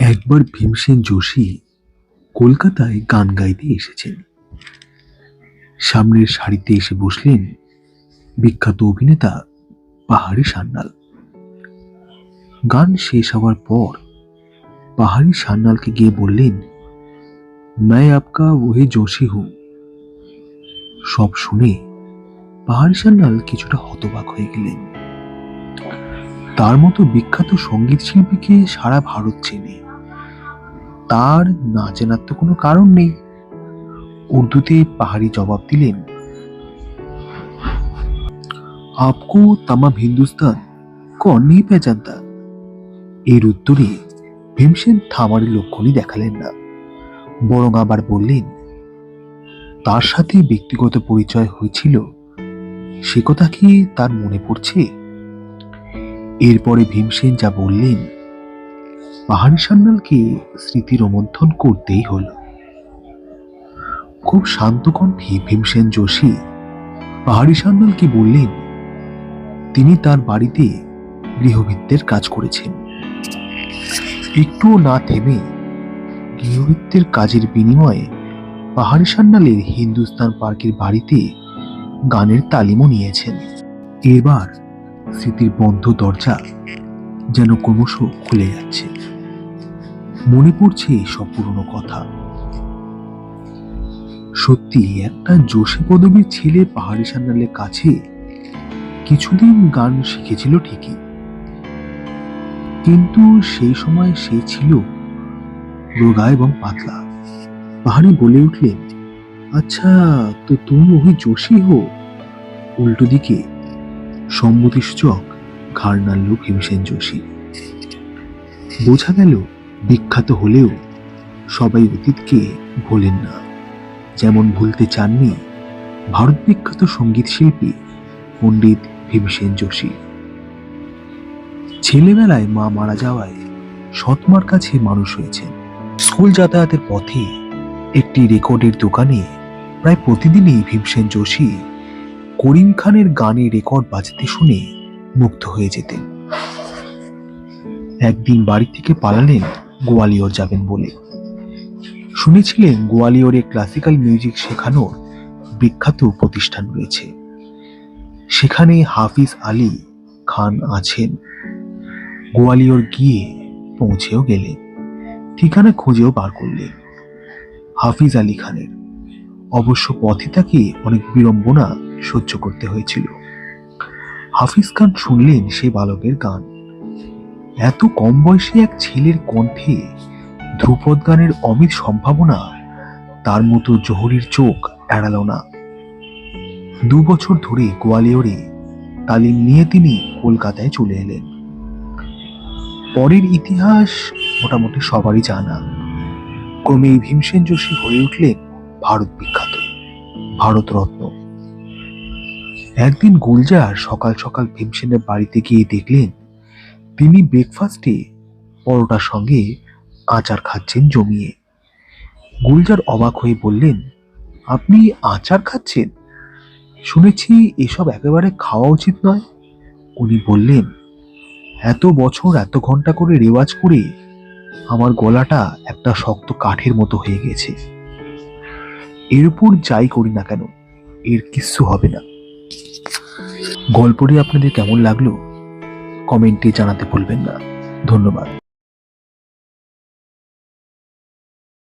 একবার ভীমসেন যোশী কলকাতায় গান গাইতে এসেছেন সামনের সারিতে এসে বসলেন বিখ্যাত অভিনেতা পাহাড়ি সান্যাল গান শেষ হওয়ার পর পাহাড়ি সান্যালকে গিয়ে বললেন मैं आपका वही जोशी हूं সব শুনে পাহাড়ি সান্যাল কিছুটা হতবাক হয়ে গেলেন তার মতো বিখ্যাত সঙ্গীত শিল্পীকে সারা ভারত চেনে তার না চেনার তো কোনো কারণ নেই। উর্দুতে পাহাড়ি জবাব দিলেন, আপকো তামাম হিন্দুস্তান কন নেই পেঁচানতা এর উত্তরে ভীমসেন থামার লক্ষণই দেখালেন না, বরং আবার বললেন, তার সাথে ব্যক্তিগত পরিচয় হয়েছিল, সে কথা কি তার মনে পড়ছে? এরপরে ভীমসেন যা বললেন পাহাড়ি সান্যালকে স্মৃতি রোমন্থন করতেই হলো। খুব শান্ত কণ্ঠে ভীমসেন যোশী পাহাড়ি সান্যালকে বললেন, তিনি তার বাড়িতে গৃহভিত্তের কাজ করেছেন। একটুও না থেমে গৃহভিত্তের কাজের বিনিময়ে পাহাড়ি সান্যালের হিন্দুস্তান পার্কের বাড়িতে গানের তালিমও নিয়েছেন। এবার স্মৃতির বন্ধ দরজা যেন ক্রমশ খুলে যাচ্ছে। মনে পড়ছে সব পুরনো কথা। সত্যি একটা যোশী পদবীর ছেলে পাহাড়ি সান্যালের কাছে কিছুদিন গান শিখেছিল ঠিকই। কিন্তু সেই সময় সে ছিল রোগা এবং পাতলা। পাহাড়ি বলে উঠলেন আচ্ছা তো তুমি ওই যোশী হো? উল্টো দিকে, সম্মতিসূচক ঘাড় নাড়ল ভীমসেন যোশী বোঝা গেল বিখ্যাত হলেও সবাই অতীতকে ভোলেন না। যেমন ভুলতে চাননি ভারত বিখ্যাত সংগীত শিল্পী পণ্ডিত ভীমসেন যোশী। ছেলেবেলায় মা মারা যাওয়ায় সৎমার কাছে মানুষ হয়েছেন। স্কুল যাতায়াতের পথে একটি রেকর্ডের দোকানে প্রায় প্রতিদিনই ভীমসেন যোশী করিম খানের গানে রেকর্ড বাজতে শুনে মুগ্ধ হয়ে যেতেন। একদিন বাড়ি থেকে পালালেন গোয়ালিয়র যাবেন বলে। শুনেছিলেন গোয়ালিয়রে ক্লাসিক্যাল মিউজিক শেখানোর বিখ্যাত প্রতিষ্ঠান রয়েছে। সেখানে হাফিজ আলী খান আছেন। গোয়ালিয়র গিয়ে পৌঁছেও গেলেন। ঠিকানা খুঁজেও বার করলেন হাফিজ আলী খানের। অবশ্য পথে তাকে অনেক বিড়ম্বনা সহ্য করতে হয়েছিল। হাফিজ খান শুনলেন সে বালকের গান। এত কম বয়সী এক ছেলের কণ্ঠে ধ্রুপদ গানের অমিত সম্ভাবনা, তার মতো জহরির চোখ এড়াল না। দু বছর ধরে গোয়ালিয়রে তালিম নিয়ে তিনি কলকাতায় চলে এলেন। পরের ইতিহাস মোটামুটি সবারই জানা। ক্রমেই ভীমসেন যোশী হয়ে উঠলেন ভারত বিখ্যাত, ভারতরত্ন। একদিন গুলজার সকাল সকাল ভীমসেনের বাড়িতে গিয়ে দেখলেন তিনি ব্রেকফাস্টে পরোটার সঙ্গে আচার খাচ্ছেন জমিয়ে। গুলজার অবাক হয়ে বললেন, আপনি আচার খাচ্ছেন? শুনেছি এসব একেবারে খাওয়া উচিত নয়। উনি বললেন, এত বছর এত ঘণ্টা করে রেওয়াজ করে আমার গলাটা একটা শক্ত কাঠের মতো হয়ে গেছে। এর উপর যাই করি না কেন, এর কিচ্ছু হবে না। গল্পটি আপনাদের কেমন লাগল? কমেন্টে জানাতে ভুলবেন না। ধন্যবাদ।